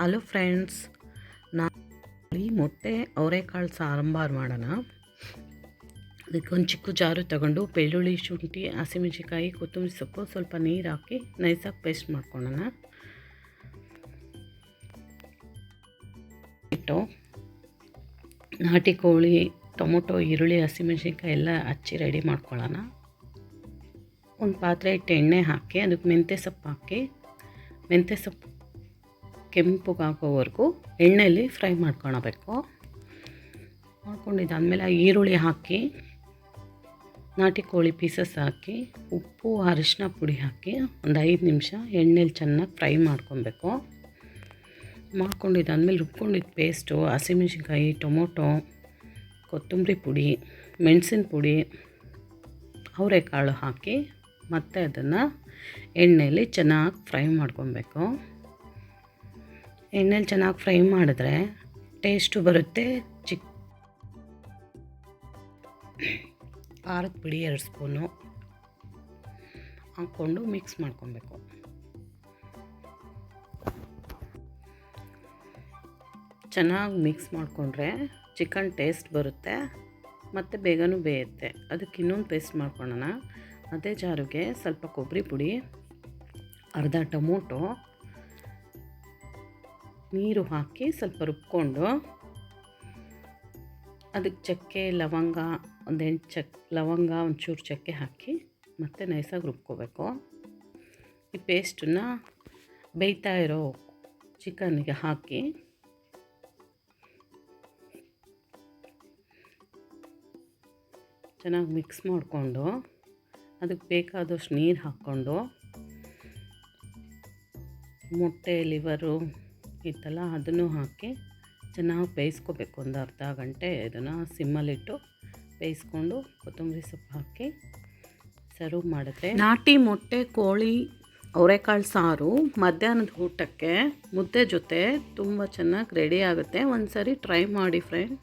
Hello friends, ನಾನು ಮೊಟ್ಟೆ ಅವರೆಕಾಳು ಸಾರಂಬಾರು ಮಾಡೋಣ. ಅದಕ್ಕೆ ಒಂದು ಚಿಕ್ಕ ಜಾರು ತಗೊಂಡು ಬೆಳ್ಳುಳ್ಳಿ, ಶುಂಠಿ ಹಸಿಮೆಣಸಿಕಾಯಿ ಕೊತ್ತಂಬರಿ ಸೊಪ್ಪು, ಸ್ವಲ್ಪ ನೀರು ಹಾಕಿ ನೈಸಾಗಿ ಪೇಸ್ಟ್ ಮಾಡ್ಕೊಳ್ಳೋಣ. ಇಟ್ಟು ನಾಟಿ ಕೋಳಿ, ಟೊಮೊಟೊ, ಈರುಳ್ಳಿ, ಹಸಿಮೆಣಸಿನ್ಕಾಯಿ ಎಲ್ಲ ಹಚ್ಚಿ ರೆಡಿ ಮಾಡ್ಕೊಳ್ಳೋಣ. ಒಂದು ಪಾತ್ರೆ ಇಟ್ಟು ಎಣ್ಣೆ ಹಾಕಿ, ಅದಕ್ಕೆ ಮೆಂತ್ಯ ಸೊಪ್ಪು ಹಾಕಿ. ಮೆಂತ್ಯ ಸೊಪ್ಪು ಕೆಂಪುಗಾಗೋವರೆಗೂ ಎಣ್ಣೆಯಲ್ಲಿ ಫ್ರೈ ಮಾಡ್ಕೊಳಬೇಕು. ಮಾಡ್ಕೊಂಡಿದ್ದಾದಮೇಲೆ ಈರುಳ್ಳಿ ಹಾಕಿ, ನಾಟಿ ಕೋಳಿ ಪೀಸಸ್ ಹಾಕಿ, ಉಪ್ಪು ಅರಿಶಿನ ಪುಡಿ ಹಾಕಿ ಒಂದು ಐದು ನಿಮಿಷ ಎಣ್ಣೆಲಿ ಚೆನ್ನಾಗಿ ಫ್ರೈ ಮಾಡ್ಕೊಬೇಕು ಮಾಡ್ಕೊಂಡಿದ್ದಾದ್ಮೇಲೆ ರುಬ್ಕೊಂಡಿದ್ದ ಪೇಸ್ಟು, ಹಸಿಮೆಣ್ಸಿನ್ಕಾಯಿ, ಟೊಮೊಟೊ, ಕೊತ್ತಂಬರಿ ಪುಡಿ, ಮೆಣಸಿನ ಪುಡಿ, ಅವರೆಕಾಳು ಹಾಕಿ ಮತ್ತೆ ಅದನ್ನು ಎಣ್ಣೆಯಲ್ಲಿ ಚೆನ್ನಾಗಿ ಫ್ರೈ ಮಾಡ್ಕೊಬೇಕು ಎಣ್ಣೆಲಿ ಚೆನ್ನಾಗಿ ಫ್ರೈ ಮಾಡಿದ್ರೆ ಟೇಸ್ಟು ಬರುತ್ತೆ, ಚಿಕ್ ಖಾರದ ಪುಡಿ ಎರಡು ಸ್ಪೂನು ಹಾಕ್ಕೊಂಡು ಮಿಕ್ಸ್ ಮಾಡ್ಕೊಬೇಕು. ಚೆನ್ನಾಗಿ ಮಿಕ್ಸ್ ಮಾಡಿಕೊಂಡ್ರೆ ಚಿಕನ್ ಟೇಸ್ಟ್ ಬರುತ್ತೆ, ಮತ್ತು ಬೇಗನೂ ಬೇಯುತ್ತೆ. ಅದಕ್ಕೆ ಇನ್ನೊಂದು ಪೇಸ್ಟ್ ಮಾಡ್ಕೊಳ್ಳೋಣ. ಅದೇ ಜಾರಿಗೆ ಸ್ವಲ್ಪ ಕೊಬ್ಬರಿ ಪುಡಿ, ಅರ್ಧ ಟೊಮೊಟೊ ನೀರು ಹಾಕಿ ಸ್ವಲ್ಪ ರುಬ್ಕೊಂಡು ಅದಕ್ಕೆ ಚಕ್ಕೆ, ಲವಂಗ, ಒಂದೆಂಟು ಚಕ್, ಲವಂಗ ಒಂಚೂರು ಚಕ್ಕೆ ಹಾಕಿ ಮತ್ತೆ ನೈಸಾಗಿ ರುಬ್ಕೋಬೇಕು. ಈ ಪೇಸ್ಟನ್ನ ಬೇಯ್ತಾ ಇರೋ ಚಿಕನ್ಗೆ ಹಾಕಿ ಚೆನ್ನಾಗಿ ಮಿಕ್ಸ್ ಮಾಡಿಕೊಂಡು ಅದಕ್ಕೆ ಬೇಕಾದಷ್ಟು ನೀರು ಹಾಕ್ಕೊಂಡು ಮೊಟ್ಟೆ, ಲಿವರು ಇತ್ತಲ್ಲ, ಅದನ್ನು ಹಾಕಿ ಚೆನ್ನಾಗಿ ಬೇಯಿಸ್ಕೋಬೇಕು. ಒಂದು ಅರ್ಧ ಗಂಟೆ ಇದನ್ನು ಸಿಮ್ಮಲ್ಲಿಟ್ಟು ಬೇಯಿಸ್ಕೊಂಡು ಕೊತ್ತಂಬರಿ ಸೊಪ್ಪು ಹಾಕಿ ಸರ್ವ್ ಮಾಡಿದ್ರೆ ನಾಟಿ ಮೊಟ್ಟೆ, ಕೋಳಿ, ಅವರೆಕಾಳು ಸಾರು ಮಧ್ಯಾಹ್ನದ ಊಟಕ್ಕೆ ಮುದ್ದೆ ಜೊತೆ ತುಂಬ ಚೆನ್ನಾಗಿ ರೆಡಿ ಆಗುತ್ತೆ. ಒಂದು ಸರಿ ಟ್ರೈ ಮಾಡಿ ಫ್ರೆಂಡ್